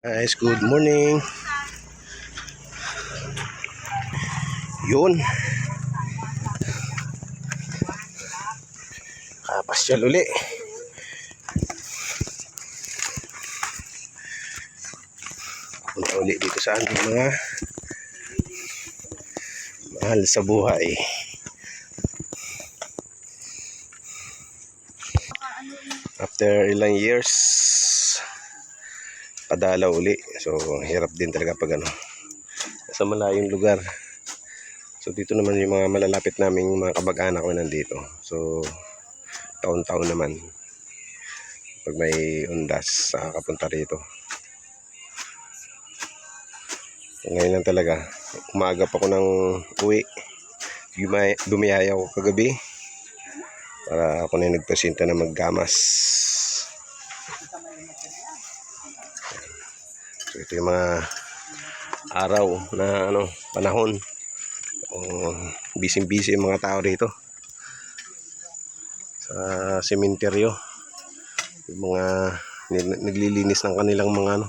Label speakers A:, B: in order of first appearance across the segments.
A: Guys, good morning. Yun. Kapasyal uli. Punta uli dito sa ating mga mahal sa buhay. After ilang years, padalaw uli. So, hirap din talaga pag ano, sa malayong lugar. So, dito naman yung mga malalapit naming mga kabag-anak ko nandito. So, taon-taon naman. Pag may undas, nakakapunta rito. Ngayon lang talaga. Umaga pa ko ng uwi. Bumay, bumiyaya ako kagabi. Para ako na nagpasinta na maggamas. Ito yung mga araw na ano, panahon. Oh, busy-busy yung mga tao rito. Sa sementeryo. Yung mga naglilinis ng kanilang mga ano.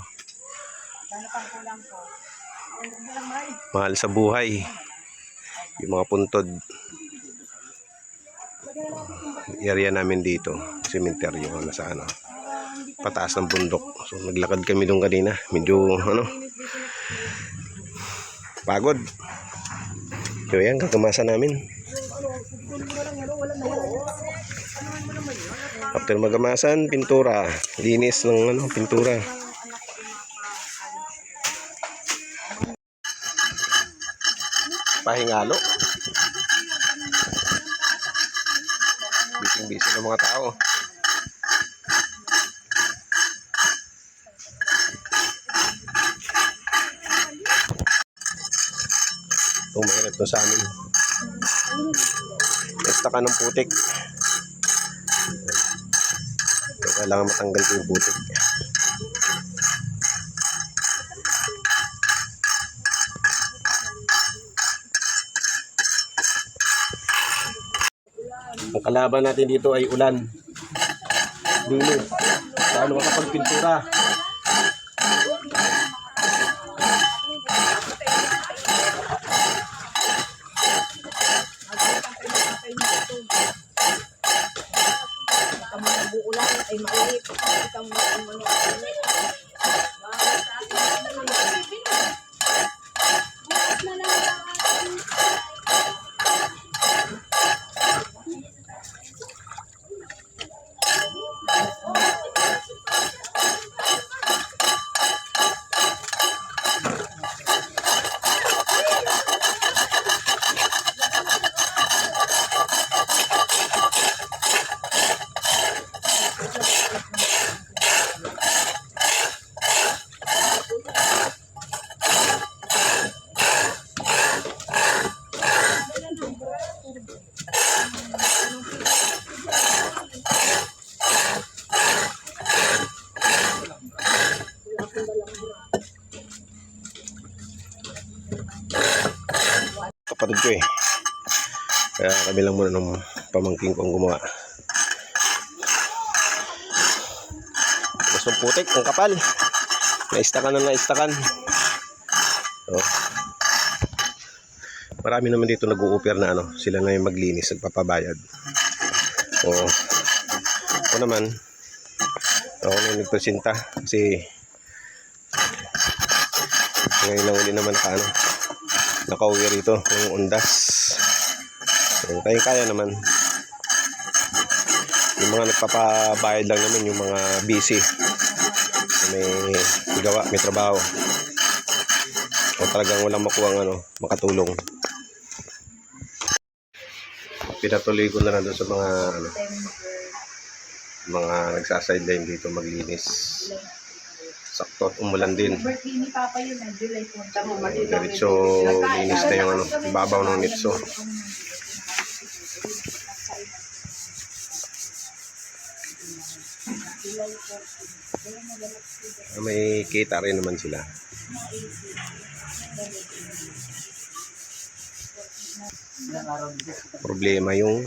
A: Mahal sa buhay. Yung mga puntod. Area namin dito, sementeryo nasa ano pataas ng bundok. So naglakad kami doon kanina. Medyo ano pagod. So yan, kakamasa namin. After magamasan, pintura. Linis ng ano, pintura. Pahingalo. Bising-bising ng mga tao. Mahirap to sa amin. Basta ka ng putik. So, kailangan matanggal ko yung putik. Ang kalaban natin dito ay ulan. Dulo. Paano makapagpintura? Kapatid ko eh. Kaya kami muna ng pamangking kong gumawa. Mas putik, ang kapal. Naistakan na naistakan. So, marami naman dito nag-u-offer na ano, sila na yung maglinis, nagpapabayad. Oo. Ako naman, ako na yung nagpresenta kasi ngayon lang uli naman ka ano, nakauwi rito ng undas. So, kaya kaya naman. Yung mga nagpapabayad lang naman yung mga busy. May gawa, may trabaho. O talagang walang makuha ano, makatulong. Pinatuloy ko na lang doon sa mga ano, mga nagsasideline dito maglinis sakto at umulan din
B: birthday ni Papa yun, ah, July 4.
A: Diretso linis na yung ano, ibabaw ng nitso. May kita rin naman sila. Problema yung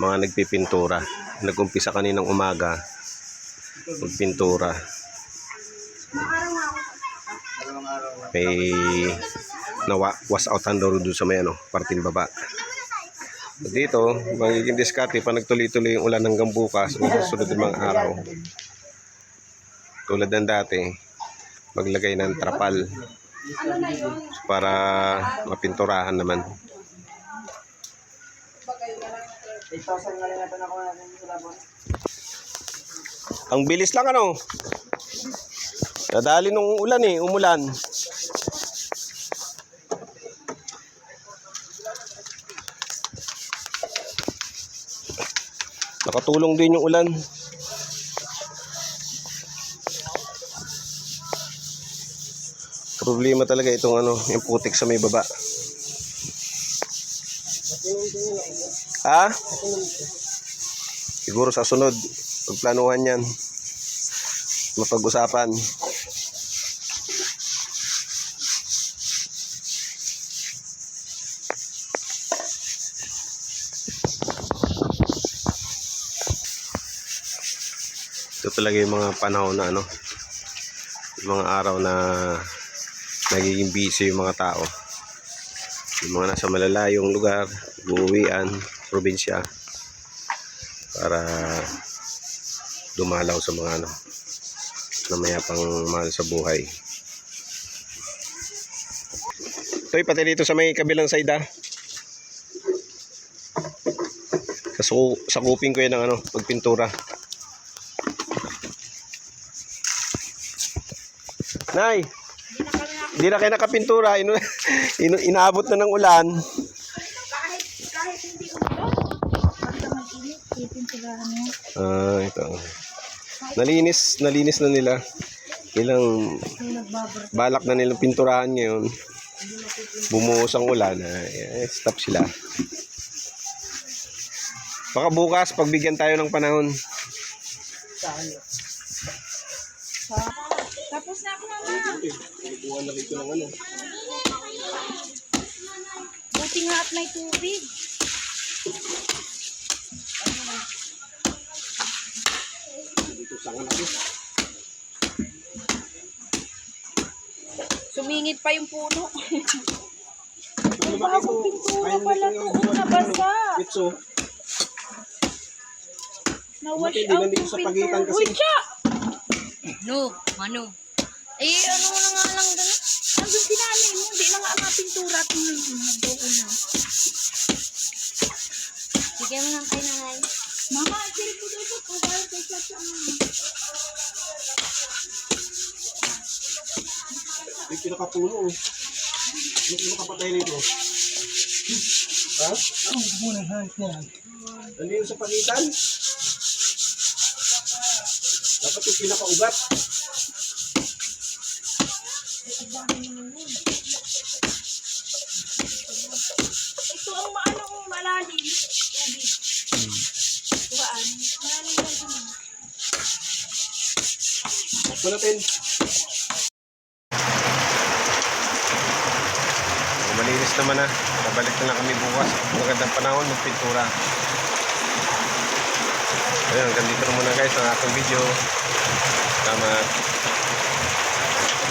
A: mga nagpipintura. Nag-umpisa kaninang umaga magpintura.
B: Maaraw nga ako
A: may nawa was out daw doon sa may ano, parting baba. Dito, magiging diskarte pa nagtuloy-tuloy yung ulan hanggang bukas o susunod ng mga araw. Tulad ng dati, maglagay ng trapal para mapinturahan naman.
C: 8,000 nga lang natin ako natin sa labon.
A: Ang bilis lang ano. Dadali nung ulan eh, umulan. Nakatulong din yung ulan. Problema talaga itong ano, yung putik sa may baba. Ha? Siguro sa sunod, pagplanuhan yan. Mapag-usapan. Talaga yung mga panahon na ano, yung mga araw na nagiging busy yung mga tao. Yung mga nasa malalayong lugar, uuwian, probinsya, para dumalaw sa mga ano na mayapang mahal sa buhay. Ito'y pati dito sa may kabilang side ah. Kasu sakupin ko yan ng ano, pagpintura. Nay, hindi na kayo nakapintura. Inu inu inaabot na ng ulan.
B: Kahit, kahit hindi umulan, basta mag-init, pipinturahan.
A: Ah, ito. Nalinis, nalinis na nila. Ilang balak na nilang pinturahan ngayon. Bumuhos ang ulan. Eh, stop sila. Baka bukas, pagbigyan tayo ng panahon.
B: Mama.
A: Buwan na rito ng ano.
B: Buti nga at may tubig.
A: Dito.
B: Sumingit pa yung puno. Ang bagong pintura pala to. Ang nabasa.
A: Itso.
B: Na-wash out yung
A: sa pagitan
B: pintura.
A: kasi.
B: Uy, siya!
D: No, ano?
B: Eh, ano na nga lang ganun. Nandun si nanay mo. Hindi na nga nga pintura at may nagbuo na.
D: Bigyan mo lang kay nanay.
B: Mama, ang siri ko dito. Kung dahil kay siya siya.
A: May pinakapuno. May pinakapatay nito. Ha? Nandito sa pagitan. Dapat yung pinakaugat.
B: Ito ang maano kong malalim. Tubig. Tuwaan. Malalim lang ito.
A: Ito natin. Malinis naman na. Babalik na lang kami bukas. Magandang panahon ng pintura. Ayun, hanggang dito na muna guys ang aking video. Salamat.